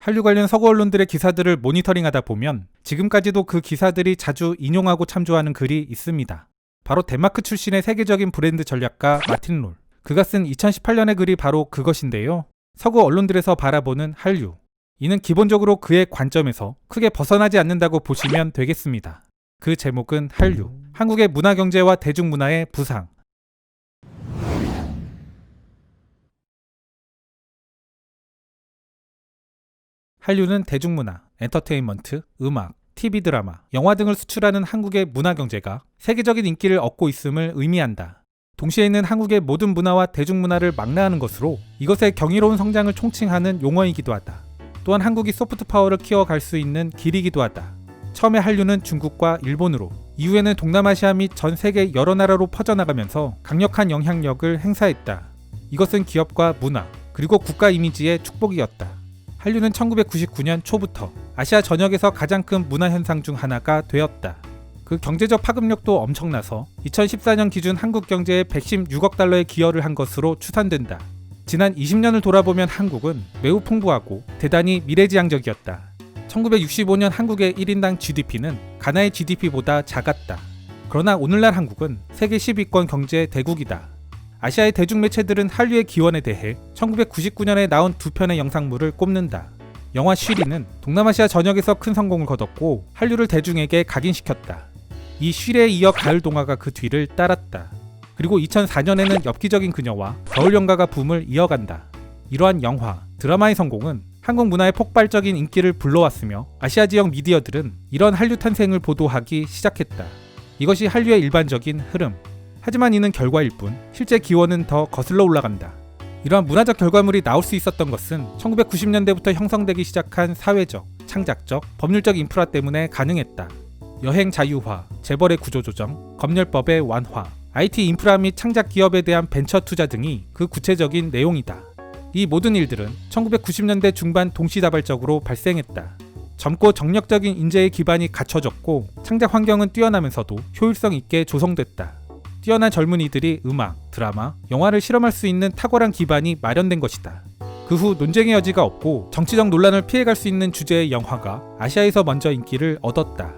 한류 관련 서구 언론들의 기사들을 모니터링하다 보면 지금까지도 그 기사들이 자주 인용하고 참조하는 글이 있습니다. 바로 덴마크 출신의 세계적인 브랜드 전략가 마틴 롤. 그가 쓴 2018년의 글이 바로 그것인데요. 서구 언론들에서 바라보는 한류. 이는 기본적으로 그의 관점에서 크게 벗어나지 않는다고 보시면 되겠습니다. 그 제목은 한류. 한국의 문화 경제와 대중문화의 부상. 한류는 대중문화, 엔터테인먼트, 음악, TV 드라마, 영화 등을 수출하는 한국의 문화 경제가 세계적인 인기를 얻고 있음을 의미한다. 동시에 있는 한국의 모든 문화와 대중문화를 망라하는 것으로 이것의 경이로운 성장을 총칭하는 용어이기도 하다. 또한 한국이 소프트 파워를 키워갈 수 있는 길이기도 하다. 처음에 한류는 중국과 일본으로, 이후에는 동남아시아 및 전 세계 여러 나라로 퍼져나가면서 강력한 영향력을 행사했다. 이것은 기업과 문화, 그리고 국가 이미지의 축복이었다. 한류는 1999년 초부터 아시아 전역에서 가장 큰 문화 현상 중 하나가 되었다. 그 경제적 파급력도 엄청나서 2014년 기준 한국 경제에 116억 달러의 기여를 한 것으로 추산된다. 지난 20년을 돌아보면 한국은 매우 풍부하고 대단히 미래지향적이었다. 1965년 한국의 1인당 GDP는 가나의 GDP보다 작았다. 그러나 오늘날 한국은 세계 10위권 경제 대국이다. 아시아의 대중매체들은 한류의 기원에 대해 1999년에 나온 두 편의 영상물을 꼽는다. 영화 쉬리는 동남아시아 전역에서 큰 성공을 거뒀고 한류를 대중에게 각인시켰다. 이 쉬리에 이어 가을 동화가 그 뒤를 따랐다. 그리고 2004년에는 엽기적인 그녀와 겨울 연가가 붐을 이어간다. 이러한 영화, 드라마의 성공은 한국 문화의 폭발적인 인기를 불러왔으며 아시아 지역 미디어들은 이런 한류 탄생을 보도하기 시작했다. 이것이 한류의 일반적인 흐름. 하지만 이는 결과일 뿐 실제 기원은 더 거슬러 올라간다. 이러한 문화적 결과물이 나올 수 있었던 것은 1990년대부터 형성되기 시작한 사회적, 창작적, 법률적 인프라 때문에 가능했다. 여행 자유화, 재벌의 구조 조정, 검열법의 완화, IT 인프라 및 창작 기업에 대한 벤처 투자 등이 그 구체적인 내용이다. 이 모든 일들은 1990년대 중반 동시다발적으로 발생했다. 젊고 정력적인 인재의 기반이 갖춰졌고 창작 환경은 뛰어나면서도 효율성 있게 조성됐다. 뛰어난 젊은이들이 음악, 드라마, 영화를 실험할 수 있는 탁월한 기반이 마련된 것이다. 그 후 논쟁의 여지가 없고 정치적 논란을 피해갈 수 있는 주제의 영화가 아시아에서 먼저 인기를 얻었다.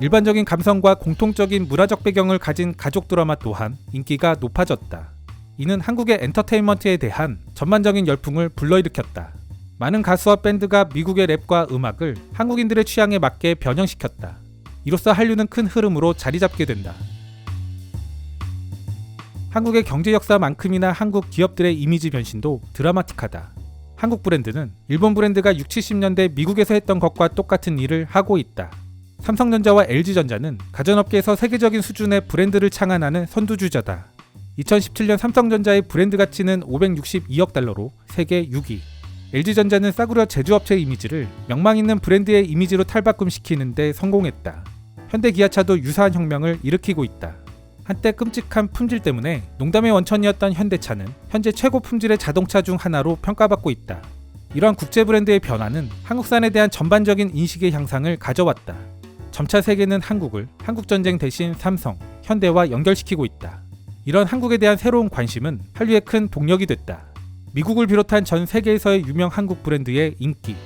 일반적인 감성과 공통적인 문화적 배경을 가진 가족 드라마 또한 인기가 높아졌다. 이는 한국의 엔터테인먼트에 대한 전반적인 열풍을 불러일으켰다. 많은 가수와 밴드가 미국의 랩과 음악을 한국인들의 취향에 맞게 변형시켰다. 이로써 한류는 큰 흐름으로 자리 잡게 된다. 한국의 경제 역사만큼이나 한국 기업들의 이미지 변신도 드라마틱하다. 한국 브랜드는 일본 브랜드가 6, 70년대 미국에서 했던 것과 똑같은 일을 하고 있다. 삼성전자와 LG전자는 가전업계에서 세계적인 수준의 브랜드를 창안하는 선두주자다. 2017년 삼성전자의 브랜드 가치는 562억 달러로 세계 6위. LG전자는 싸구려 제조업체 이미지를 명망 있는 브랜드의 이미지로 탈바꿈시키는데 성공했다. 현대 기아차도 유사한 혁명을 일으키고 있다. 한때 끔찍한 품질 때문에 농담의 원천이었던 현대차는 현재 최고 품질의 자동차 중 하나로 평가받고 있다. 이러한 국제 브랜드의 변화는 한국산에 대한 전반적인 인식의 향상을 가져왔다. 점차 세계는 한국을 한국전쟁 대신 삼성, 현대와 연결시키고 있다. 이런 한국에 대한 새로운 관심은 한류의 큰 동력이 됐다. 미국을 비롯한 전 세계에서의 유명 한국 브랜드의 인기.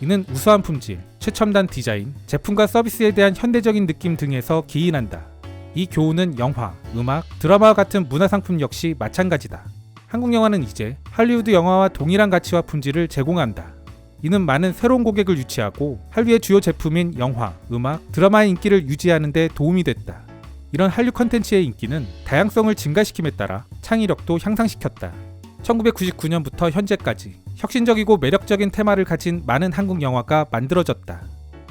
이는 우수한 품질, 최첨단 디자인, 제품과 서비스에 대한 현대적인 느낌 등에서 기인한다. 이 교훈은 영화, 음악, 드라마와 같은 문화상품 역시 마찬가지다. 한국 영화는 이제 할리우드 영화와 동일한 가치와 품질을 제공한다. 이는 많은 새로운 고객을 유치하고 한류의 주요 제품인 영화, 음악, 드라마의 인기를 유지하는 데 도움이 됐다. 이런 한류 컨텐츠의 인기는 다양성을 증가시킴에 따라 창의력도 향상시켰다. 1999년부터 현재까지 혁신적이고 매력적인 테마를 가진 많은 한국 영화가 만들어졌다.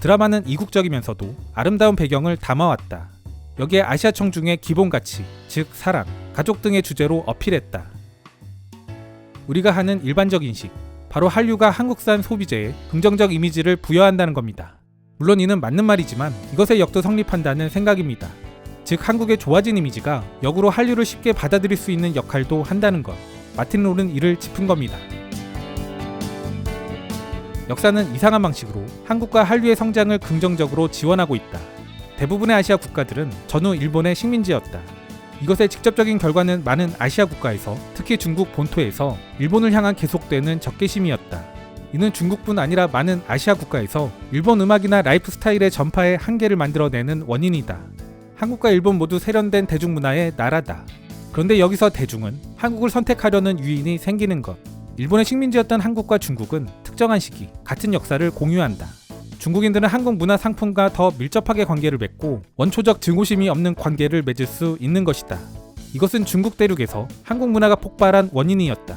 드라마는 이국적이면서도 아름다운 배경을 담아왔다. 여기에 아시아 청 중의 기본 가치, 즉 사랑, 가족 등의 주제로 어필했다. 우리가 하는 일반적 인식, 바로 한류가 한국산 소비재에 긍정적 이미지를 부여한다는 겁니다. 물론 이는 맞는 말이지만 이것의 역도 성립한다는 생각입니다. 즉 한국의 좋아진 이미지가 역으로 한류를 쉽게 받아들일 수 있는 역할도 한다는 것. 마틴 롤은 이를 짚은 겁니다. 역사는 이상한 방식으로 한국과 한류의 성장을 긍정적으로 지원하고 있다. 대부분의 아시아 국가들은 전후 일본의 식민지였다. 이것의 직접적인 결과는 많은 아시아 국가에서 특히 중국 본토에서 일본을 향한 계속되는 적개심이었다. 이는 중국뿐 아니라 많은 아시아 국가에서 일본 음악이나 라이프 스타일의 전파의 한계를 만들어내는 원인이다. 한국과 일본 모두 세련된 대중문화의 나라다. 그런데 여기서 대중은 한국을 선택하려는 유인이 생기는 것. 일본의 식민지였던 한국과 중국은 특정한 시기 같은 역사를 공유한다. 중국인들은 한국 문화 상품과 더 밀접하게 관계를 맺고 원초적 증오심이 없는 관계를 맺을 수 있는 것이다. 이것은 중국 대륙에서 한국 문화가 폭발한 원인이었다.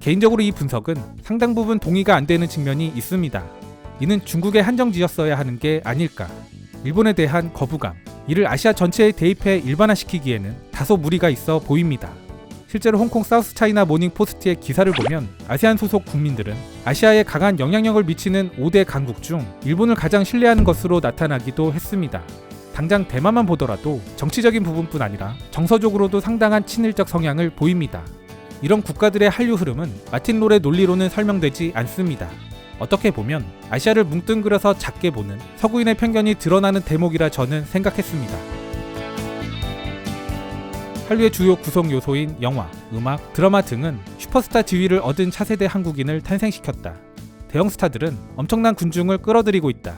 개인적으로 이 분석은 상당 부분 동의가 안 되는 측면이 있습니다. 이는 중국에 한정지었어야 하는 게 아닐까. 일본에 대한 거부감, 이를 아시아 전체에 대입해 일반화시키기에는 다소 무리가 있어 보입니다. 실제로 홍콩 사우스 차이나 모닝 포스트의 기사를 보면 아세안 소속 국민들은 아시아에 강한 영향력을 미치는 5대 강국 중 일본을 가장 신뢰하는 것으로 나타나기도 했습니다. 당장 대만만 보더라도 정치적인 부분뿐 아니라 정서적으로도 상당한 친일적 성향을 보입니다. 이런 국가들의 한류 흐름은 마틴 롤의 논리로는 설명되지 않습니다. 어떻게 보면 아시아를 뭉뚱그려서 작게 보는 서구인의 편견이 드러나는 대목이라 저는 생각했습니다. 한류의 주요 구성 요소인 영화, 음악, 드라마 등은 슈퍼스타 지위를 얻은 차세대 한국인을 탄생시켰다. 대형 스타들은 엄청난 군중을 끌어들이고 있다.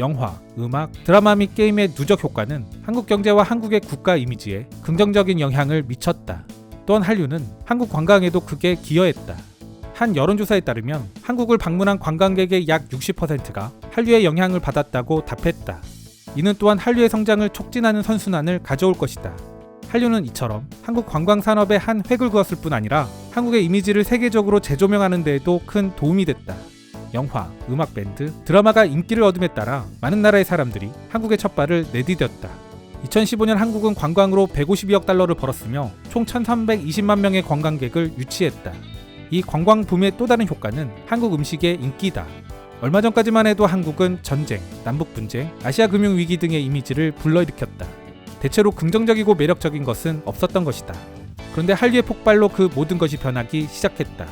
영화, 음악, 드라마 및 게임의 누적 효과는 한국 경제와 한국의 국가 이미지에 긍정적인 영향을 미쳤다. 또한 한류는 한국 관광에도 크게 기여했다. 한 여론조사에 따르면 한국을 방문한 관광객의 약 60%가 한류의 영향을 받았다고 답했다. 이는 또한 한류의 성장을 촉진하는 선순환을 가져올 것이다. 한류는 이처럼 한국 관광 산업의 한 획을 그었을 뿐 아니라 한국의 이미지를 세계적으로 재조명하는 데에도 큰 도움이 됐다. 영화, 음악 밴드, 드라마가 인기를 얻음에 따라 많은 나라의 사람들이 한국의 첫 발을 내디뎠다. 2015년 한국은 관광으로 152억 달러를 벌었으며 총 1,320만 명의 관광객을 유치했다. 이 관광 붐의 또 다른 효과는 한국 음식의 인기다. 얼마 전까지만 해도 한국은 전쟁, 남북 분쟁, 아시아 금융 위기 등의 이미지를 불러일으켰다. 대체로 긍정적이고 매력적인 것은 없었던 것이다. 그런데 한류의 폭발로 그 모든 것이 변하기 시작했다.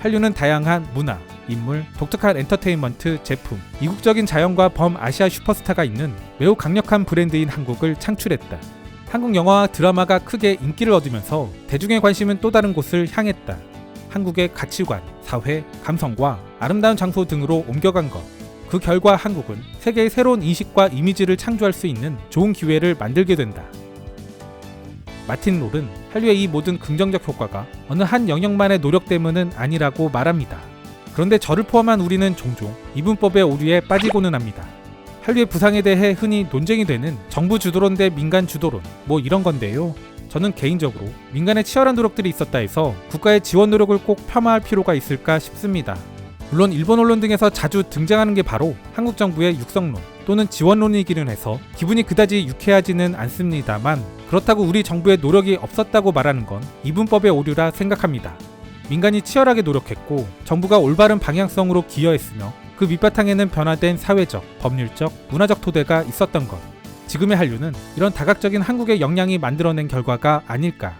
한류는 다양한 문화, 인물, 독특한 엔터테인먼트, 제품, 이국적인 자연과 범아시아 슈퍼스타가 있는 매우 강력한 브랜드인 한국을 창출했다. 한국 영화와 드라마가 크게 인기를 얻으면서 대중의 관심은 또 다른 곳을 향했다. 한국의 가치관, 사회, 감성과 아름다운 장소 등으로 옮겨간 것. 그 결과 한국은 세계의 새로운 인식과 이미지를 창조할 수 있는 좋은 기회를 만들게 된다. 마틴 롤은 한류의 이 모든 긍정적 효과가 어느 한 영역만의 노력 때문은 아니라고 말합니다. 그런데 저를 포함한 우리는 종종 이분법의 오류에 빠지고는 합니다. 한류의 부상에 대해 흔히 논쟁이 되는 정부 주도론 대 민간 주도론 뭐 이런 건데요. 저는 개인적으로 민간의 치열한 노력들이 있었다 해서 국가의 지원 노력을 꼭 폄하할 필요가 있을까 싶습니다. 물론 일본 언론 등에서 자주 등장하는 게 바로 한국 정부의 육성론 또는 지원론이기는 해서 기분이 그다지 유쾌하지는 않습니다만 그렇다고 우리 정부의 노력이 없었다고 말하는 건 이분법의 오류라 생각합니다. 민간이 치열하게 노력했고 정부가 올바른 방향성으로 기여했으며 그 밑바탕에는 변화된 사회적, 법률적, 문화적 토대가 있었던 것. 지금의 한류는 이런 다각적인 한국의 역량이 만들어낸 결과가 아닐까